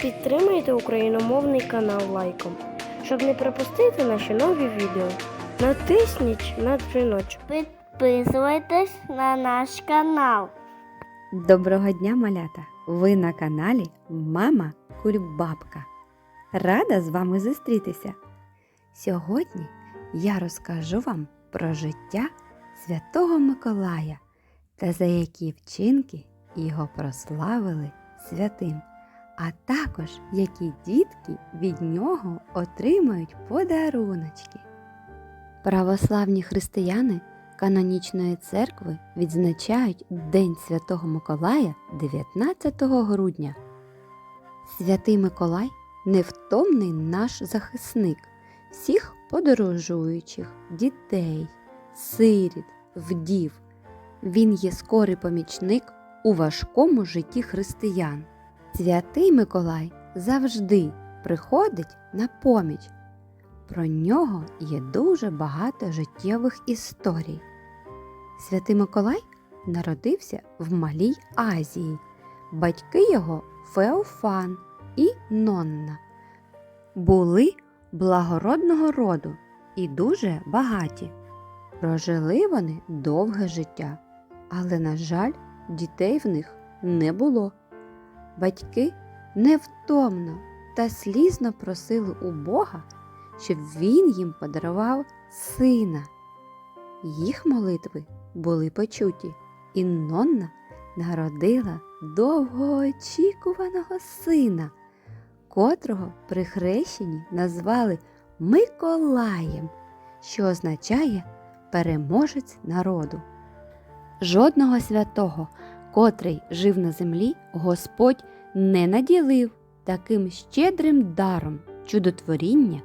Підтримайте україномовний канал лайком, щоб не пропустити наші нові відео. Натисніть на дзвіночок. Підписуйтесь на наш канал. Доброго дня, малята! Ви на каналі Мама Кульбабка. Рада з вами зустрітися. Сьогодні я розкажу вам про життя Святого Миколая та за які вчинки його прославили святим, а також які дітки від нього отримають подаруночки. Православні християни канонічної церкви відзначають День Святого Миколая 19 грудня. Святий Миколай невтомний наш захисник всіх подорожуючих, дітей, сиріт, вдів. Він є скорий помічник у важкому житті християн. Святий Миколай завжди приходить на поміч. Про нього є дуже багато життєвих історій. Святий Миколай народився в Малій Азії. Батьки його Феофан і Нонна. Були благородного роду і дуже багаті. Прожили вони довге життя, але, на жаль, дітей в них не було. Батьки невтомно та слізно просили у Бога, щоб він їм подарував сина. Їх молитви були почуті, і Нонна народила довгоочікуваного сина, котрого при хрещенні назвали Миколаєм, що означає переможець народу. Жодного святого, котрий жив на землі, Господь не наділив таким щедрим даром чудотворіння,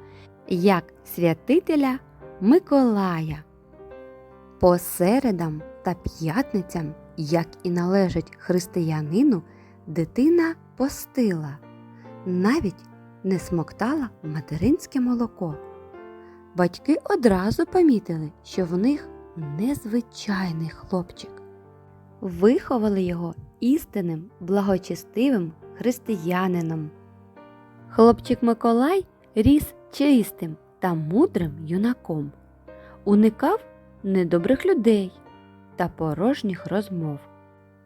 як святителя Миколая. По середам та п'ятницям, як і належить християнину, дитина постила, навіть не смоктала материнське молоко. Батьки одразу помітили, що в них незвичайний хлопчик. Виховали його істинним, благочестивим християнином. Хлопчик Миколай ріс чистим та мудрим юнаком, уникав недобрих людей та порожніх розмов.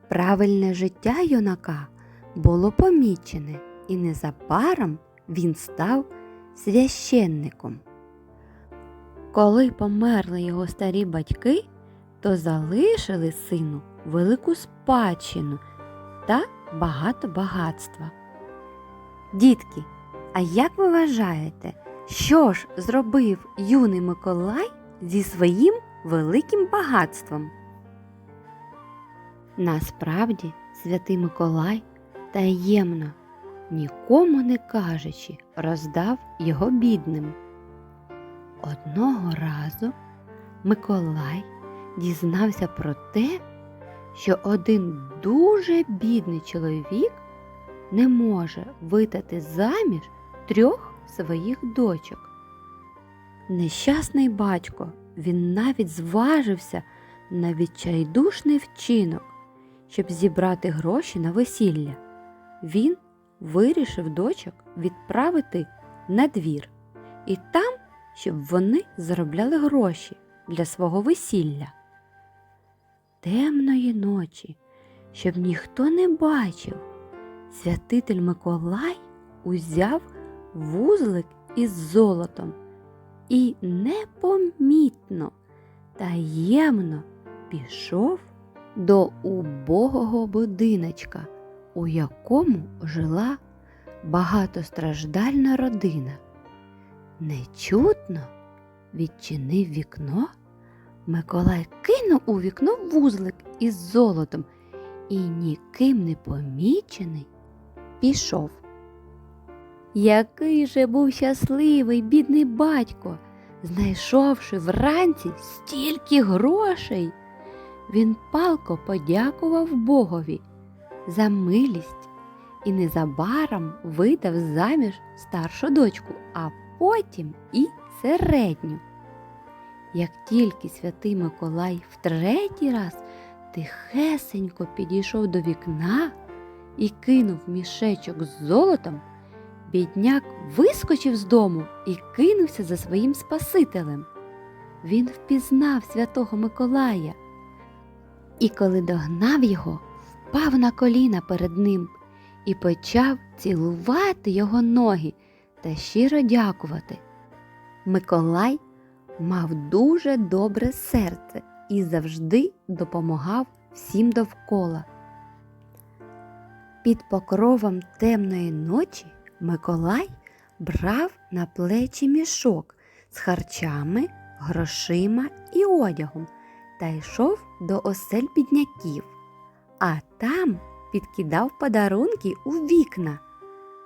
Правильне життя юнака було помічене, і незабаром він став священником. Коли померли його старі батьки, то залишили сину велику спадщину та багато багатства. Дітки, а як ви вважаєте, що ж зробив юний Миколай зі своїм великим багатством? Насправді, святий Миколай таємно, нікому не кажучи, роздав його бідним. Одного разу Миколай дізнався про те, що один дуже бідний чоловік не може видати заміж трьох своїх дочок. Нещасний батько, він навіть зважився на відчайдушний вчинок, щоб зібрати гроші на весілля. Він вирішив дочок відправити на двір і там, щоб вони заробляли гроші для свого весілля. Темної ночі, щоб ніхто не бачив, святитель Миколай узяв вузлик із золотом і непомітно, таємно пішов до убогого будиночка, у якому жила багатостраждальна родина. Нечутно відчинив вікно, Миколай кинув у вікно вузлик із золотом і ніким не помічений пішов. Який же був щасливий бідний батько, знайшовши вранці стільки грошей. Він палко подякував Богові за милість і незабаром видав заміж старшу дочку, а потім і середню. Як тільки святий Миколай в третій раз тихесенько підійшов до вікна і кинув мішечок з золотом, бідняк вискочив з дому і кинувся за своїм Спасителем. Він впізнав святого Миколая. І коли догнав його, впав на коліна перед ним і почав цілувати його ноги та щиро дякувати. Миколай мав дуже добре серце і завжди допомагав всім довкола. Під покровом темної ночі Миколай брав на плечі мішок з харчами, грошима і одягом та йшов до осель бідняків, а там підкидав подарунки у вікна.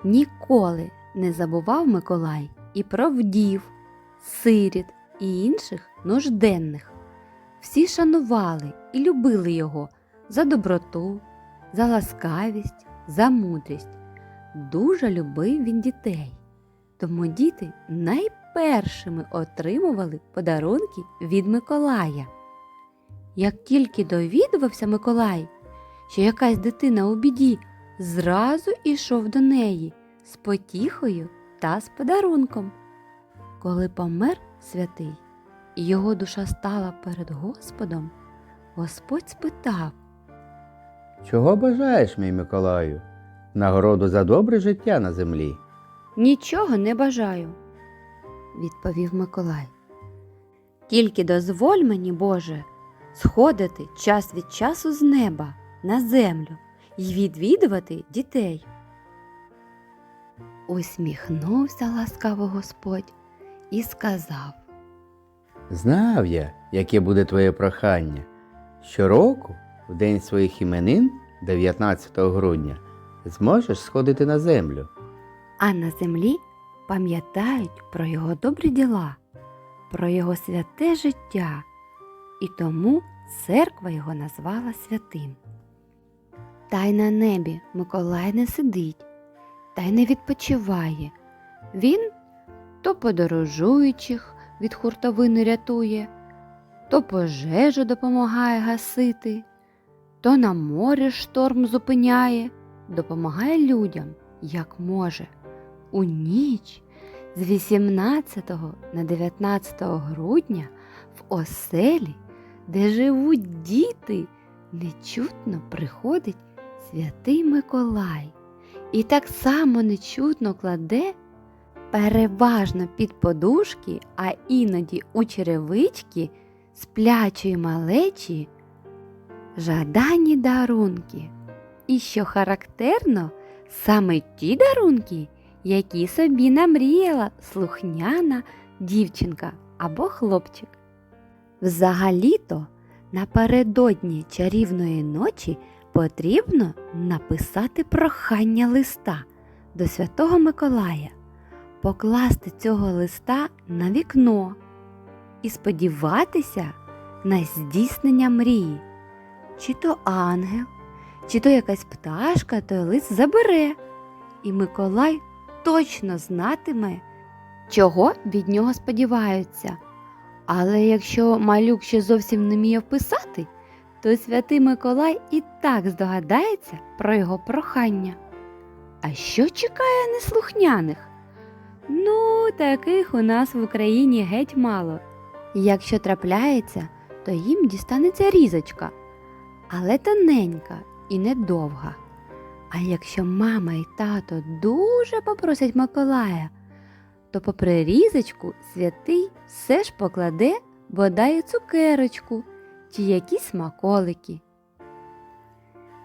Ніколи не забував Миколай і про вдів, сиріт і інших нужденних. Всі шанували і любили його за доброту, за ласкавість, за мудрість. Дуже любив він дітей, тому діти найпершими отримували подарунки від Миколая. Як тільки довідувався Миколай, що якась дитина у біді, зразу ішов до неї з потіхою та з подарунком. Коли помер святий, і його душа стала перед Господом, Господь спитав Чого бажаєш, мій Миколаю? Нагороду за добре життя на землі. Нічого не бажаю, відповів Миколай. Тільки дозволь мені, Боже, сходити час від часу з неба на землю і відвідувати дітей. Усміхнувся ласкаво Господь і сказав Знав я, яке буде твоє прохання. Щороку, в день своїх іменин, 19 грудня, зможеш сходити на землю. а на землі пам'ятають про його добрі діла, про його святе життя, і тому церква його назвала святим. Та й на небі Миколай не сидить, та й не відпочиває. Він то подорожуючих від хуртовини рятує, то пожежу допомагає гасити, то на морі шторм зупиняє, допомагає людям, як може. У ніч з 18 на 19 грудня в оселі, де живуть діти, нечутно приходить святий Миколай і так само нечутно кладе переважно під подушки, а іноді у черевички сплячої малечі жадані дарунки. І що характерно, саме ті дарунки, які собі намріяла слухняна дівчинка або хлопчик. Взагалі-то напередодні чарівної ночі потрібно написати прохання листа до Святого Миколая, покласти цього листа на вікно і сподіватися на здійснення мрії. Чи то ангел, чи то якась пташка той лист забере, і Миколай точно знатиме, чого від нього сподіваються. Але якщо малюк ще зовсім не вміє вписати, то святий Миколай і так здогадається про його прохання. А що чекає неслухняних? Ну, таких у нас в Україні геть мало. Якщо трапляється, то їм дістанеться різочка, але тоненька і недовга. А якщо мама і тато дуже попросять Миколая, то попри різочку святий все ж покладе бодай цукерочку чи якісь смаколики.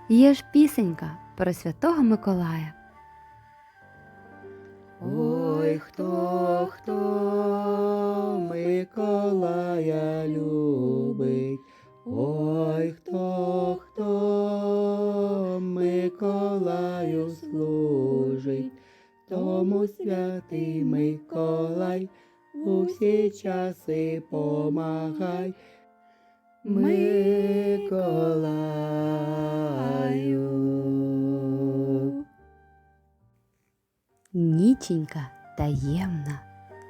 Є ж пісенька про святого Миколая. Ой, хто, хто Миколая любить, ой, хто, хто Миколаю служить, тому святий Миколай у всі часи помагай. Миколаю. Ніченька таємна,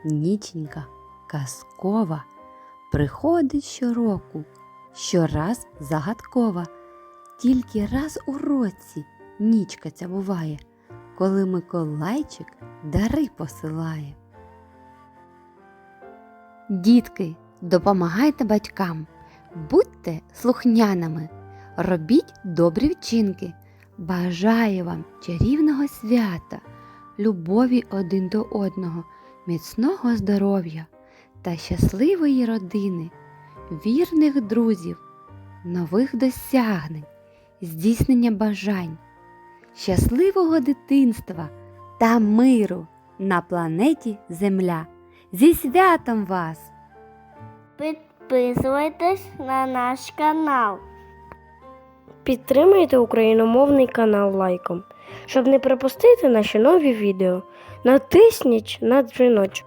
ніченька казкова, приходить щороку, щораз загадкова. Тільки раз у році нічка ця буває, коли Миколайчик дари посилає. Дітки, допомагайте батькам, будьте слухняними, робіть добрі вчинки. Бажаю вам чарівного свята, любові один до одного, міцного здоров'я та щасливої родини, вірних друзів, нових досягнень, здійснення бажань, щасливого дитинства та миру на планеті Земля. Зі святом вас! Підписуйтесь на наш канал. Підтримайте україномовний канал лайком. Щоб не пропустити наші нові відео, натисніть на дзвіночок.